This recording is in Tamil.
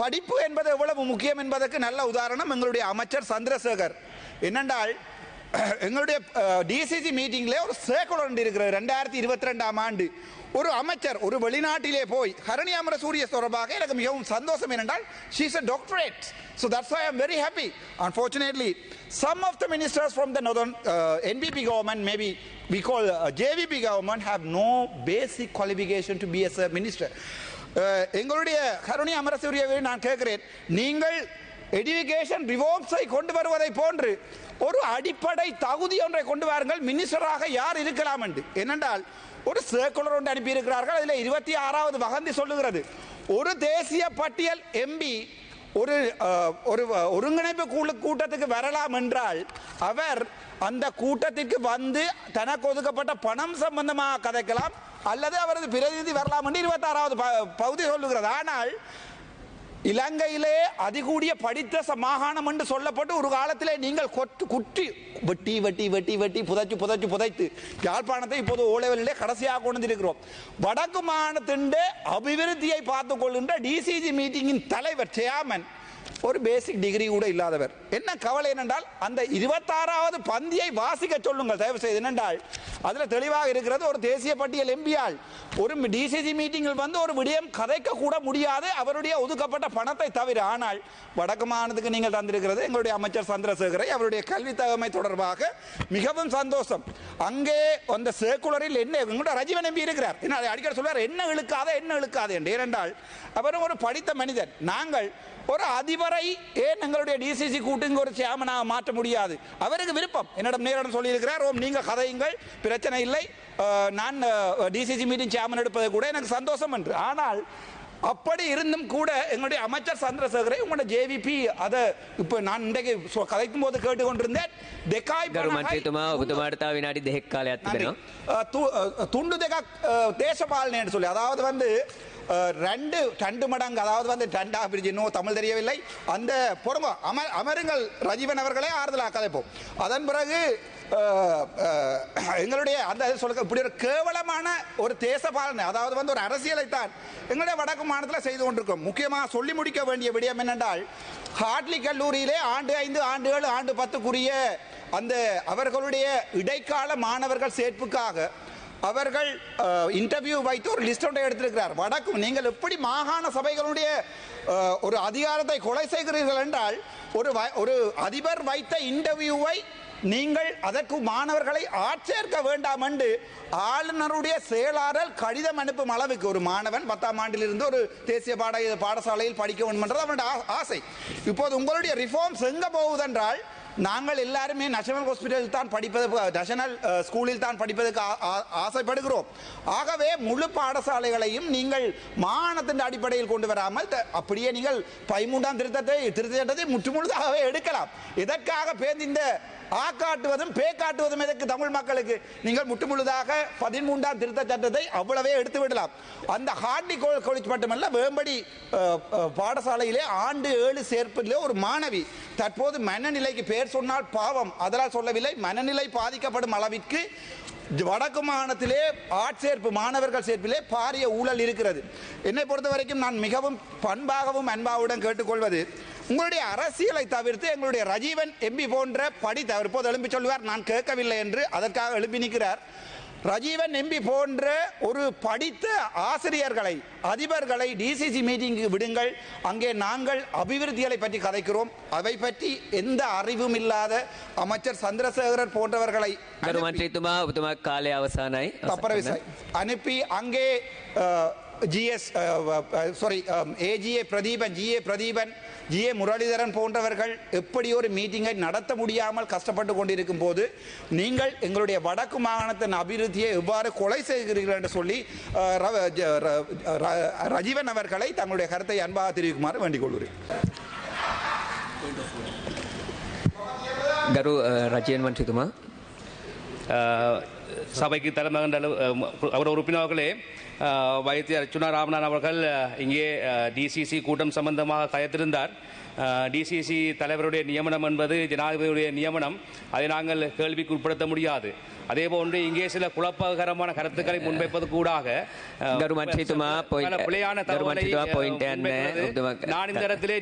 படிப்பு என்பது எவ்வளவு முக்கியம் என்பதற்கு நல்ல உதாரணம் எங்களுடைய அமைச்சர் சந்திரசேகர். என்னென்றால் எங்களுடைய டிசிசி மீட்டிங்கில் ஒரு சேக்குலர் ஒன்று இருக்கிறது ரெண்டாயிரத்தி இருபத்தி ரெண்டாம் ஆண்டு. ஒரு அமைச்சர் ஒரு வெளிநாட்டிலே போய் ஹரணி அமர சூரிய தொடர்பாக எனக்கு மிகவும் சந்தோஷம் என்னென்றால் she's a doctorate so that's I I'm very happy unfortunately some of the ministers from the northern NPP government maybe we call JVP government have no basic qualification to be as a minister எங்களுடைய கருணை அமரசூரியவை நான் கேட்கிறேன். நீங்கள் எடுகேஷன் ரிவோர்ப்ஸை கொண்டு வருவதை போன்று ஒரு அடிப்படை தகுதி ஒன்றை கொண்டு வாருங்கள். மினிஸ்டராக யார் இருக்கலாம் என்று. என்னென்றால் ஒரு சர்க்குலர் ஒன்று அனுப்பியிருக்கிறார்கள். அதில் இருபத்தி ஆறாவது வகந்தி சொல்லுகிறது. ஒரு தேசிய பட்டியல் எம்பி ஒரு ஒரு ஒருங்கிணைப்பு குழு கூட்டத்துக்கு வரலாம் என்றால் அவர் அந்த கூட்டத்திற்கு வந்து தனக்கு ஒதுக்கப்பட்ட பணம் சம்பந்தமாக கதைக்கலாம். அல்லது அவரது பிரதிநிதி வரலாம் என்று இருபத்தாறாவது ப- பகுதி சொல்லுகிறது. ஆனால் இலங்கையிலே அதிகூடிய படித்த ச- மாகாணம் என்று சொல்லப்பட்டு ஒரு காலத்திலே நீங்கள் கொட்டு குட்டி வெட்டி வெட்டி வெட்டி வெட்டி புதைச்சு புதைச்சு புதைத்து யாழ்ப்பாணத்தை இப்போது ஓலைவெளியிலே கடைசியாக கொண்டு வந்திருக்கிறோம். வடக்கு மாகாணத்தின் அபிவிருத்தியை பார்த்துக் கொள்கின்ற டிசிஜி மீட்டிங்கின் தலைவர் சேர்மன் ஒரு பேசிக் டிகிரி கூட இல்லாதவர். என்ன கவலை என்னென்றால் அந்த இருபத்தாறாவது பந்தியை வாசிக்க சொல்லுங்கள். தயவு செய்து என்னென்றால் அதில் தெளிவாக இருக்கிறது ஒரு தேசிய பட்டியல் எம்பியால். ஒரு டிசிசி மீட்டிங்கில் வந்து ஒரு விடயம் கதைக்க கூட முடியாது அவருடைய ஒதுக்கப்பட்ட பணத்தை தவிர. ஆனால் வடக்கு மாநிலத்துக்கு நீங்கள் தந்திருக்கிறது எங்களுடைய அமைச்சர் சந்திரசேகரை. அவருடைய கல்வி தகமை தொடர்பாக மிகவும் சந்தோஷம். அங்கே அந்த சேக்குலரில் என்ன எங்களோட ரஜீவன் எம்பி இருக்கிறார். என்ன அதை அடிக்கடி சொல்வார் என்ன இழுக்காத என்ன இழுக்காது என்று. ஏனென்றால் அவரும் ஒரு படித்த மனிதன் நாங்கள் ஒரு அதிபர் ஏன் எங்களுடைய டிசிசி கூட்டுங்க ஒரு சேமனாக மாற்ற முடியாது அவருக்கு விருப்பம் என்னிடம் நேரிடம் சொல்லியிருக்கிறார் ஓம் நீங்கள் கதையுங்கள் பிரச்சனை இல்லை அஹ், நான் டிசிசி மீட்டிங் சேமன் எடுப்பது கூட எனக்கு சந்தோஷம் என்று ஆனால் அப்படி இருந்தும் கூட எங்களுடைய அமைச்சர் சந்திரசேகரை உங்களோட ஜேவிபி அதை இப்போ நான் இன்றைக்கு சொ- கதைக்கும் போது கேட்டுக்கொண்டிருந்தேன் දෙකයි ගරු පණහයි මන්ත්‍රීතුමා ඔබතුමාට තව විනාඩි දෙකක් කාලයක් நன்றி. තිබෙනවා. அஹ் து- அஹ் துண்டு දෙකක් அஹ், தேசபாலனைன்னு சொல்லி அதாவது வந்து அஹ், ரெண்டு ரெண்டு மடங்கு அதாவது வந்து ரெண்டா பிரிட்ஜ் இன்னும் தமிழ் தெரியவில்லை. அந்த பொறுங்க அமர் அமருங்கள் ரஜீவன் அவர்களே ஆறுதலாக கதைப்போம் அதன் பிறகு எங்களுடைய அந்த சொல்ல இப்படி ஒரு கேவலமான ஒரு தேசபாலனை அதாவது வந்து ஒரு அரசியலை தான் எங்களுடைய வடக்கு மாநிலத்தில் செய்து கொண்டிருக்கோம். முக்கியமாக சொல்லி முடிக்க வேண்டிய விடயம் என்னென்றால் ஹாட்லி கல்லூரியிலே ஆண்டு ஐந்து ஆண்டு ஏழு ஆண்டு பத்துக்குரிய அந்த அவர்களுடைய இடைக்கால மாணவர்கள் சேர்ப்புக்காக அவர்கள் இன்டர்வியூ வைத்து ஒரு லிஸ்ட் ஒன்றை எடுத்திருக்கிறார். வடக்கு நீங்கள் எப்படி மாகாண சபைகளுடைய ஒரு அதிகாரத்தை கொலை செய்கிறீர்கள் என்றால் ஒரு வ- ஒரு அதிபர் வைத்த இன்டர்வியூவை நீங்கள் அதற்கு மாணவர்களை ஆட்சேர்க்க வேண்டாம் என்று ஆளுநருடைய செயலாளர் கடிதம் அனுப்பும் அளவுக்கு ஒரு மாணவன் பத்தாம் ஆண்டிலிருந்து ஒரு தேசிய பாட பாடசாலையில் படிக்க வேண்டும் என்றது அவனுடைய ஆசை. இப்போது உங்களுடைய ரிஃபார்ம்ஸ் எங்கே போகுதென்றால் நாங்கள் எல்லாருமே நேஷனல் ஹாஸ்பிட்டலில் தான் படிப்பது நேஷனல் ஸ்கூலில் தான் படிப்பதற்கு ஆசைப்படுகிறோம். ஆகவே முழு பாடசாலைகளையும் நீங்கள் மானத்தின் அடிப்படையில் கொண்டு வராமல் த- அப்படியே நீங்கள் பதிமூன்றாம் திருத்தத்தை திருத்தத்தை முற்றுமுழுதாகவே எடுக்கலாம். இதற்காக பேருந்து இந்த ஆ காட்டுவதும் பே காட்டுவதும் எதற்கு தமிழ் மக்களுக்கு? நீங்கள் முட்டுமுழுதாக பதிமூன்றாம் திருத்த சட்டத்தை அவ்வளவே எடுத்து விடலாம். அந்த ஹார்டி காலேஜ் மட்டுமல்ல வேம்படி பாடசாலையிலே ஆண்டு ஏழு சேர்ப்பிலே ஒரு மாணவி தற்போது மனநிலைக்கு பேர் சொன்னால் பாவம். அதனால் சொல்லவில்லை மனநிலை பாதிக்கப்படும் அளவிற்கு வடக்கு மாகாணத்திலே ஆட்சேர்ப்பு மாணவர்கள் சேர்ப்பிலே பாரிய ஊழல் இருக்கிறது. என்னை பொறுத்த வரைக்கும் நான் மிகவும் பண்பாகவும் அன்பாவுடன் கேட்டுக்கொள்வது உங்களுடைய அரசியலை தவிர்த்து எங்களுடைய ரஜீவன் எம்பி போன்ற படி தவிர்ப்போது எழும்பி சொல்வார் நான் கேட்கவில்லை என்று அதற்காக எழுப்பி நிற்கிறார். ரஜீவன் எம்பி போன்ற ஒரு படித்த ஆசிரியர்களை அதிபர்களை டிசிசி மீட்டிங்கு விடுங்கள். அங்கே நாங்கள் அபிவிருத்திகளை பற்றி கதைக்கிறோம். அவை பற்றி எந்த அறிவும் இல்லாத அமைச்சர் சந்திரசேகரர் போன்றவர்களை அனுப்பி அங்கே GS sorry AGA Pradeepan GA Pradeepan GA Muralidharan போன்றவர்கள் எப்படி ஒரு மீட்டிங்கை நடத்த முடியாமல் கஷ்டப்பட்டு கொண்டிருக்கும் போது நீங்கள் எங்களுடைய வடக்கு மாகாணத்தின் அபிவிருத்தியை எவ்வாறு கொலை செய்கிறீர்கள் என்று சொல்லி அஹ், ர- ஜ- ர- ர- ரஜீவன் அவர்களை தங்களுடைய கருத்தை அன்பாக தெரிவிக்குமாறு வேண்டிக் கொள்கிறேன் ගරු අ, රජයෙන් මන්ත්‍රීතුමා அஹ், சபைக்கு தலைமகன் அவர் உறுப்பினர்களே வைத்தியர் அர்ச்சுனா ராமநாதன் அவர்கள் இங்கே டிசிசி கூட்டம் சம்பந்தமாக கயத்திருந்தார் டிசிசி தலைவருடைய நியமனம் என்பது ஜனாதிபதியுடைய நியமனம் அதை நாங்கள் கேள்விக்கு உட்படுத்த முடியாது அதே போன்று இங்கே சில குழப்பகரமான கருத்துக்களை முன்வைப்பது கூடாக நான் இந்த இடத்திலே